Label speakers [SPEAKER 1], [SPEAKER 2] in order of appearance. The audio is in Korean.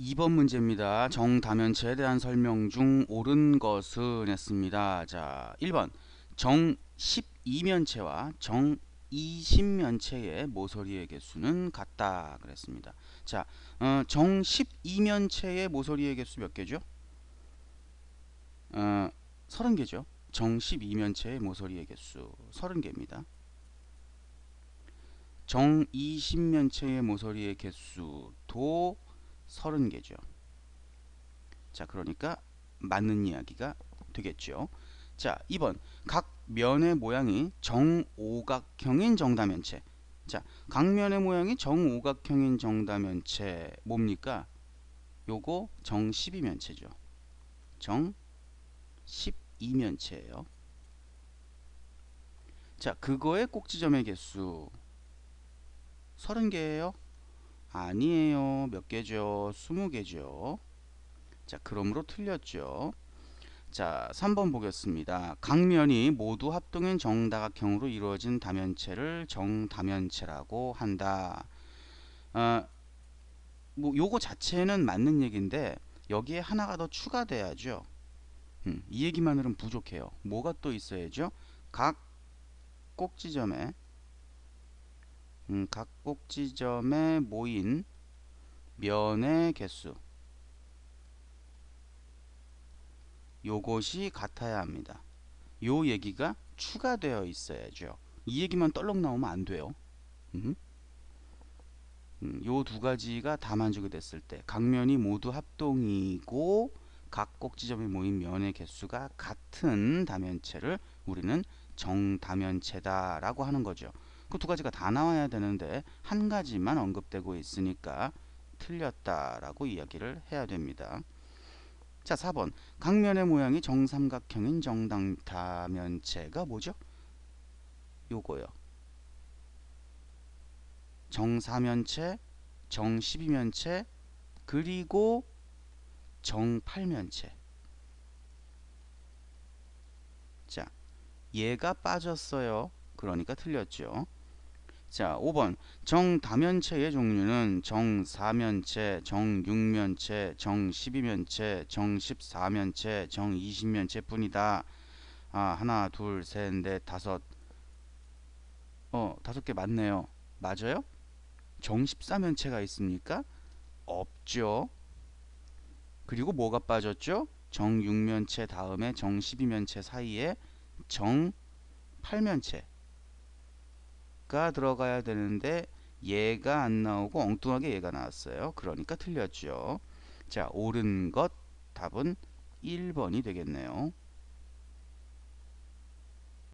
[SPEAKER 1] 2번 문제입니다. 정다면체에 대한 설명 중 옳은 것은 했습니다. 자, 1번 정 12면체와 정 20면체의 모서리의 개수는 같다 그랬습니다. 자, 어, 정 12면체의 모서리의 개수 몇 개죠? 어, 30개죠. 정 12면체의 모서리의 개수 30개입니다. 정 20면체의 모서리의 개수도 30개죠. 자, 그러니까 맞는 이야기가 되겠죠. 자, 2번. 각 면의 모양이 정오각형인 정다면체. 자, 각 면의 모양이 정오각형인 정다면체 뭡니까? 요거 정 12면체죠. 정 12면체예요. 자, 그거의 꼭지점의 개수 30개예요. 아니에요. 몇 개죠? 20개죠. 자, 그러므로 틀렸죠. 자, 3번 보겠습니다. 각면이 모두 합동인 정다각형으로 이루어진 다면체를 정다면체라고 한다. 어, 뭐 요거 자체는 맞는 얘기인데 여기에 하나가 더 추가돼야죠. 음, 이 얘기만으로는 부족해요. 뭐가 또 있어야죠? 각 꼭지점에 음, 각 꼭지점에 모인 면의 개수 요것이 같아야 합니다. 요 얘기가 추가되어 있어야죠. 이 얘기만 떨렁 나오면 안 돼요. 음. 음, 요두 가지가 다 만족이 됐을 때 각면이 모두 합동이고 각 꼭지점에 모인 면의 개수가 같은 다면체를 우리는 정다면체다라고 하는 거죠. 그 두 가지가 다 나와야 되는데 한 가지만 언급되고 있으니까 틀렸다라고 이야기를 해야 됩니다. 자, 4번. 각면의 모양이 정삼각형인 정다면체가 뭐죠? 요거요. 정사면체, 정십이면체, 그리고 정팔면체. 자, 얘가 빠졌어요. 그러니까 틀렸죠. 자, 5번. 정다면체의 종류는 정사면체, 정육면체, 정십이면체, 정십사면체, 정이십면체 뿐이다. 아, 하나, 둘, 셋, 넷, 다섯. 어, 다섯 개 맞네요. 맞아요? 정십사면체가 있습니까? 없죠. 그리고 뭐가 빠졌죠? 정육면체 다음에 정십이면체 사이에 정팔면체. 가 들어가야 되는데 얘가 안 나오고 엉뚱하게 얘가 나왔어요. 그러니까 틀렸죠. 자, 옳은 것 답은 1번이 되겠네요.